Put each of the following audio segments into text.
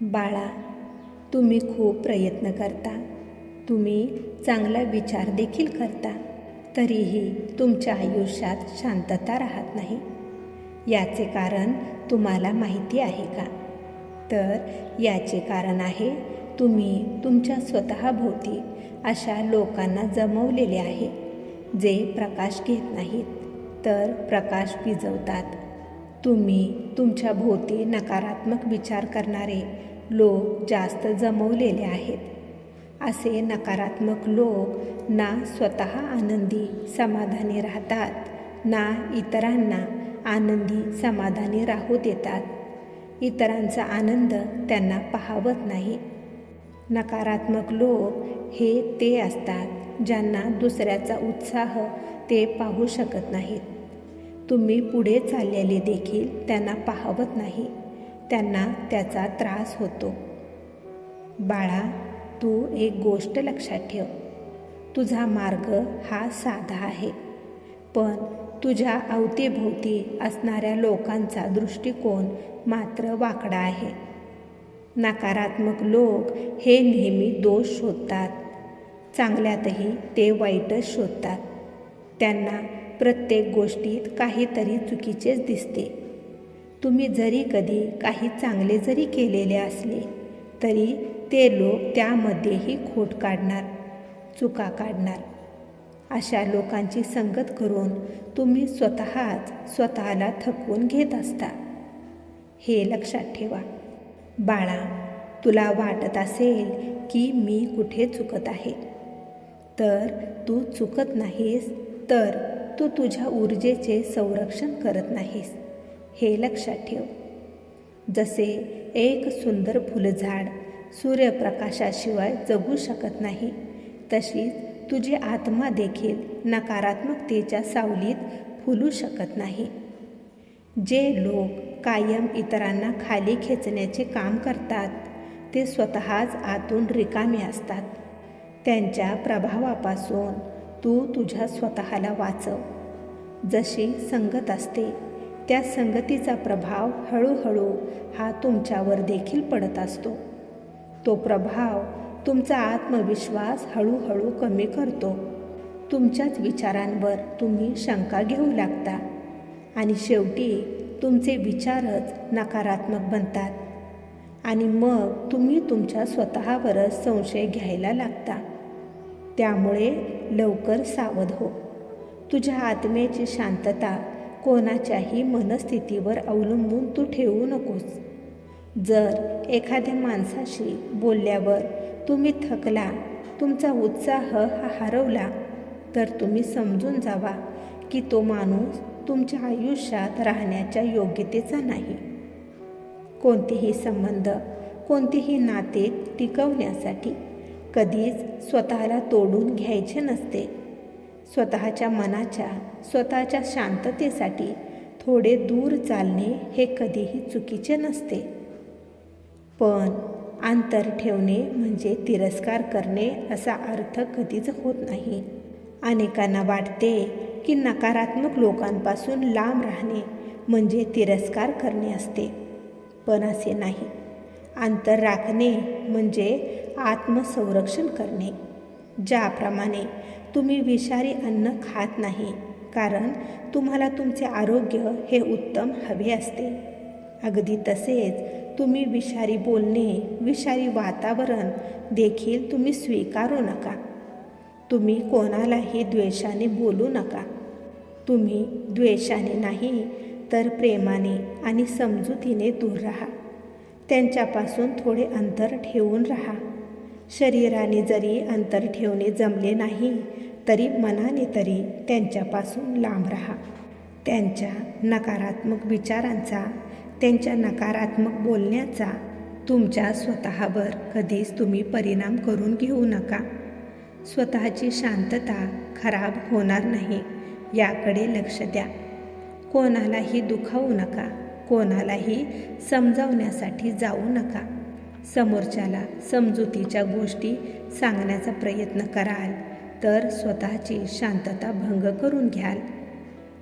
बाळा तुम्ही खूप प्रयत्न करता. तुम्ही चांगला विचार देखील करता. तरीही तुमच्या आयुष्यात शांतता राहत नाही. याचे कारण तुम्हाला माहिती आहे का? तर याचे कारण आहे तुम्ही तुमच्या स्वतःभोवती अशा लोकांना जमवलेले आहे जे प्रकाश घेत नाहीत. तर प्रकाश विजवतात तुम्ही तुमच्या भोवती नकारात्मक विचार करणारे लोक जास्त जमवलेले आहेत. असे नकारात्मक लोक ना स्वतः आनंदी समाधानी राहतात ना इतरांना आनंदी समाधानी राहू देतात. इतरांचा आनंद त्यांना पाहावत नाही. नकारात्मक लोक हे ते असतात ज्यांना दुसऱ्याचा उत्साह ते पाहू शकत नाहीत. तुम्ही पुढे चाललेले देखील त्यांना पाहवत नाही. त्यांना त्याचा त्रास होतो. बाळा तू एक गोष्ट लक्षात ठेव. तुझा मार्ग हा साधा आहे. पण तुझ्या अवतीभोवती असणाऱ्या लोकांचा दृष्टिकोन मात्र वाकडा आहे. नकारात्मक लोक हे नेहमी दोष शोधतात. चांगल्यातही ते वाईटच शोधतात. त्यांना प्रत्येक गोष्टीत काहीतरी चुकीचेच दिसते. तुम्ही जरी कधी काही चांगले जरी केलेले असले तरी ते लोक त्यामध्येही खोट काढणार चुका काढणार. अशा लोकांची संगत करून तुम्ही स्वतःच स्वतःला थकवून घेत असता. हे लक्षात ठेवा. बाळा तुला वाटत असेल की मी कुठे चुकत आहे. तर तू चुकत नाहीस तर तू तुझ्या ऊर्जेचे संरक्षण करत नाहीस. हे लक्षात ठेव. जसे एक सुंदर फुलझाड सूर्यप्रकाशाशिवाय जगू शकत नाही तशीच तुझी आत्मा देखील नकारात्मकतेच्या सावलीत फुलू शकत नाही. जे लोक कायम इतरांना खाली खेचण्याचे काम करतात ते स्वतःच आतून रिकामे असतात. त्यांच्या प्रभावापासून तू तुझ्या स्वतःला वाचव. जशी संगत असते त्या संगतीचा प्रभाव हळूहळू हा तुमच्यावर देखील पडत असतो. तो प्रभाव तुमचा आत्मविश्वास हळूहळू कमी करतो. तुमच्याच विचारांवर तुम्ही शंका घेऊ लागता आणि शेवटी तुमचे विचारच नकारात्मक बनतात आणि मग तुम्ही तुमच्या स्वतःवरच संशय घ्यायला लागता. त्यामुळे लवकर सावध हो. तुझ्या आत्म्याची शांतता कोणाच्याही मनस्थितीवर अवलंबून तू ठेवू नकोस. जर एखाद्या माणसाशी बोलल्यावर तुम्ही थकला तुमचा उत्साह हा हरवला तर तुम्ही समजून जावा की तो माणूस तुमच्या आयुष्यात राहण्याच्या योग्यतेचा नाही. कोणतेही संबंध कोणतेही नाते टिकवण्यासाठी कधीच स्वतःला तोडून घ्यायचे नसते. स्वतःच्या मनाच्या स्वतःच्या शांततेसाठी थोडे दूर चालणे हे कधीही चुकीचे नसते. पण अंतर ठेवणे म्हणजे तिरस्कार करणे असा अर्थ कधीच होत नाही. अनेकांना वाटते की नकारात्मक लोकांपासून लांब राहणे म्हणजे तिरस्कार करणे असते. पण असे नाही. अंतर राखणे म्हणजे आत्मसंरक्षण करणे. ज्याप्रमाणे तुम्ही विषारी अन्न खात नाही कारण तुम्हाला तुमचे आरोग्य हे उत्तम हवे असते. अगदी तसेच तुम्ही विषारी बोलणे विषारी वातावरण देखील तुम्ही स्वीकारू नका. तुम्ही कोणालाही द्वेषाने बोलू नका. तुम्ही द्वेषाने नाही तर प्रेमाने आणि समजुतीने दूर राहा. त्यांच्यापासून थोडे अंतर ठेवून राहा. शरीराने जरी अंतर ठेवणे जमले नाही तरी मनाने तरी त्यांच्यापासून लांब राहा. त्यांच्या नकारात्मक विचारांचा त्यांच्या नकारात्मक बोलण्याचा तुमच्या स्वतःवर कधीच तुम्ही परिणाम करून घेऊ नका. स्वतःची शांतता खराब होणार नाही याकडे लक्ष द्या. कोणालाही दुखावू नका कोणालाही समजावण्यासाठी जाऊ नका. समोरच्याला समजुतीच्या गोष्टी सांगण्याचा प्रयत्न कराल. तर स्वतःची शांतता भंग करून घ्याल.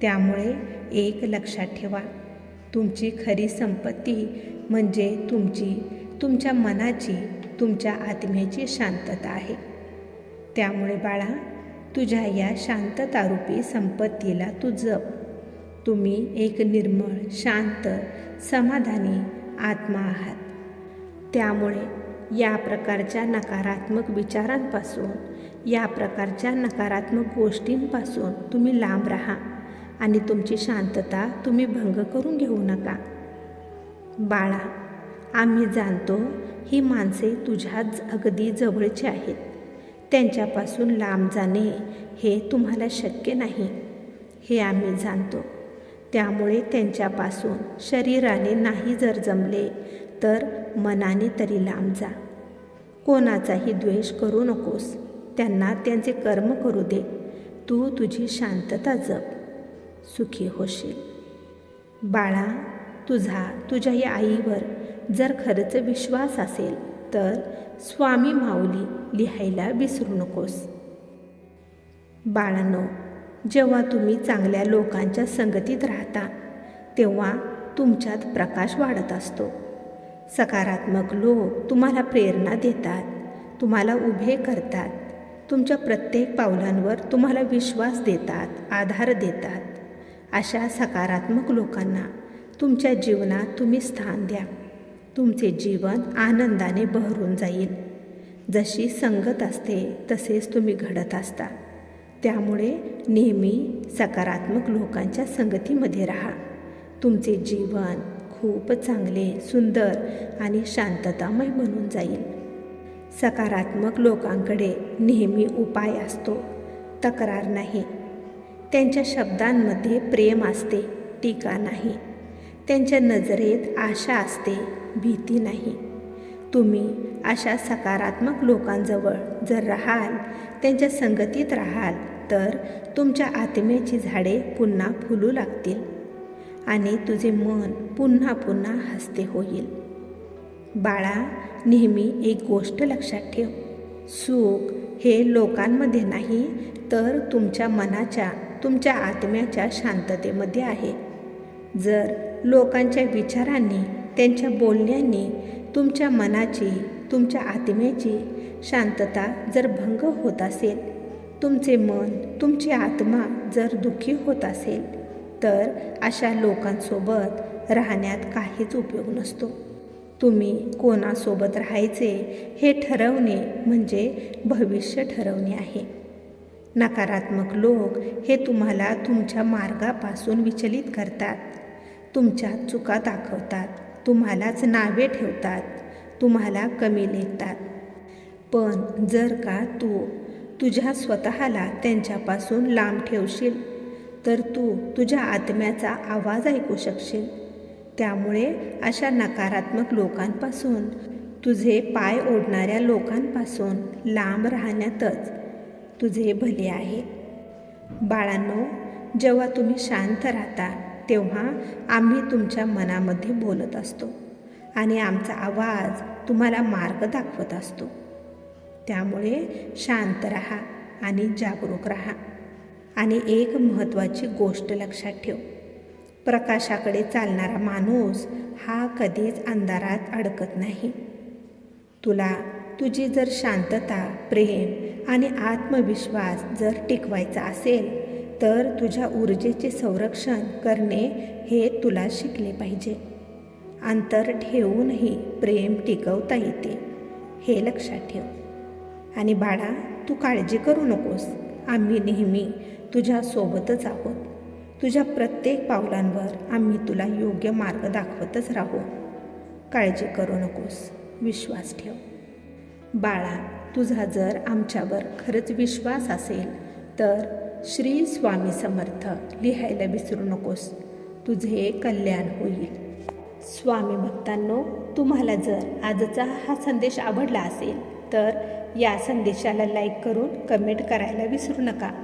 त्यामुळे एक लक्षात ठेवा तुमची खरी संपत्ती म्हणजे तुमची तुमच्या मनाची तुमच्या आत्म्याची शांतता आहे. त्यामुळे बाळा तुझ्या या शांततारूपी संपत्तीला तू जप. तुम्ही एक निर्मळ शांत समाधानी आत्मा आहात. त्यामुळे या प्रकारच्या नकारात्मक विचारांपासून या प्रकारच्या नकारात्मक गोष्टींपासून तुम्ही लांब राहा आणि तुमची शांतता तुम्ही भंग करून घेऊ नका. बाळा आम्ही जाणतो ही माणसे तुझ्याच अगदी जवळची आहेत. त्यांच्यापासून लांब जाणे हे तुम्हाला शक्य नाही. हे आम्ही जाणतो. त्यामुळे त्यांच्यापासून शरीराने नाही जर जमले तर मनाने तरी लांब जा. कोणाचाही द्वेष करू नकोस. त्यांना त्यांचे कर्म करू दे. तू तुझी शांतता जप. सुखी होशील. बाळा तुझा तुझ्या या आईवर जर खरंच विश्वास असेल तर स्वामी माऊली लिहायला विसरू नकोस. बाळानो जेव्हा तुम्ही चांगल्या लोकांच्या संगतीत राहता तेव्हा तुमच्यात प्रकाश वाढत असतो. सकारात्मक लोक तुम्हाला प्रेरणा देतात तुम्हाला उभे करतात तुमच्या प्रत्येक पावलांवर तुम्हाला विश्वास देतात आधार देतात. अशा सकारात्मक लोकांना तुमच्या जीवनात तुम्ही स्थान द्या. तुमचे जीवन आनंदाने बहरून जाईल. जशी संगत असते तसेच तुम्ही घडत असता. त्यामुळे नेहमी सकारात्मक लोकांच्या संगतीमध्ये राहा. तुमचे जीवन खूप चांगले सुंदर आणि शांततामय बनून जाईल. सकारात्मक लोकांकडे नेहमी उपाय असतो. तक्रार नाही. त्यांच्या शब्दांमध्ये प्रेम असते टीका नाही. त्यांच्या नजरेत आशा असते भीती नाही. तुम्ही अशा सकारात्मक लोकांजवळ जर राहाल त्यांच्या संगतीत राहाल तर तुमच्या आत्म्याची झाडे पुन्हा फुलू लागतील. आणि तुझे मन पुन्हा पुन्हा हसते होईल. बाळा नेहमी एक गोष्ट लक्षात ठेव. सुख हे लोकांमध्ये नाही तर तुमच्या मनाच्या तुमच्या आत्म्याच्या शांततेमध्ये आहे. जर लोकांच्या विचारांनी त्यांच्या बोलण्याने तुमच्या मनाची तुमच्या आत्म्याची शांतता जर भंग होत असेल तुमचे मन तुमची आत्मा जर दुःखी होत असेल तर अशा लोकांसोबत राहण्यात काहीच उपयोग नसतो. तुम्ही कोणासोबत राहायचे हे ठरवणे म्हणजे भविष्य ठरवणे आहे. नकारात्मक लोक हे तुम्हाला तुमच्या मार्गापासून विचलित करतात. तुमच्या चुका दाखवतात. तुम्हालाच नावे ठेवतात. तुम्हाला कमी लेखतात. पण जर का तू तुझ्या स्वतःला त्यांच्यापासून लांब ठेवशील तर तू तुझ्या आत्म्याचा आवाज ऐकू शकशील. त्यामुळे अशा नकारात्मक लोकांपासून तुझे पाय ओढणाऱ्या लोकांपासून लांब राहण्यातच तुझे भले आहे. बाळांनो जेव्हा तुम्ही शांत राहता तेव्हा आम्ही तुमच्या मनामध्ये बोलत असतो आणि आमचा आवाज तुम्हाला मार्ग दाखवत असतो. त्यामुळे शांत राहा आणि जागरूक राहा. आणि एक महत्त्वाची गोष्ट लक्षात ठेव. प्रकाशाकडे चालणारा माणूस हा कधीच अंधारात अडकत नाही. तुला तुझी जर शांतता प्रेम आणि आत्मविश्वास जर टिकवायचा असेल तर तुझ्या ऊर्जेचे संरक्षण करणे हे तुला शिकले पाहिजे. अंतर ठेवूनही प्रेम टिकवता येते हे लक्षात ठेव. आणि बाळा तू काळजी करू नकोस. आम्ही नेहमी तुझ्यासोबतच आहोत. तुझ्या प्रत्येक पावलांवर आम्ही तुला योग्य मार्ग दाखवतच राहू. काळजी करू नकोस विश्वास ठेव. बाळा तुझा जर आमच्यावर खरंच विश्वास असेल तर श्री स्वामी समर्थ लिहायला विसरू नकोस. तुझे कल्याण होईल. स्वामी भक्तांनो तुम्हाला जर आजचा हा संदेश आवडला असेल तर या संदेशाला लाईक करून कमेंट करायला विसरू नका.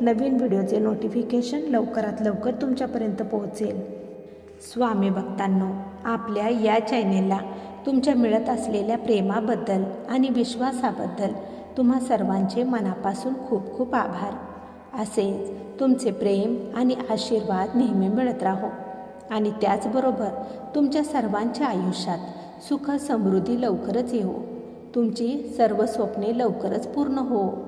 नवीन व्हिडिओचे नोटिफिकेशन लवकरात लवकर तुमच्यापर्यंत पोहोचेल. स्वामी भक्तांनो आपल्या या चॅनेलला तुमच्या मिळत असलेल्या प्रेमाबद्दल आणि विश्वासाबद्दल तुम्हा सर्वांचे मनापासून खूप खूप आभार. असेच तुमचे प्रेम आणि आशीर्वाद नेहमी मिळत राहो आणि त्याचबरोबर तुमच्या सर्वांच्या आयुष्यात सुख समृद्धी लवकरच येऊ तुमची सर्व स्वप्ने लवकरच पूर्ण हो.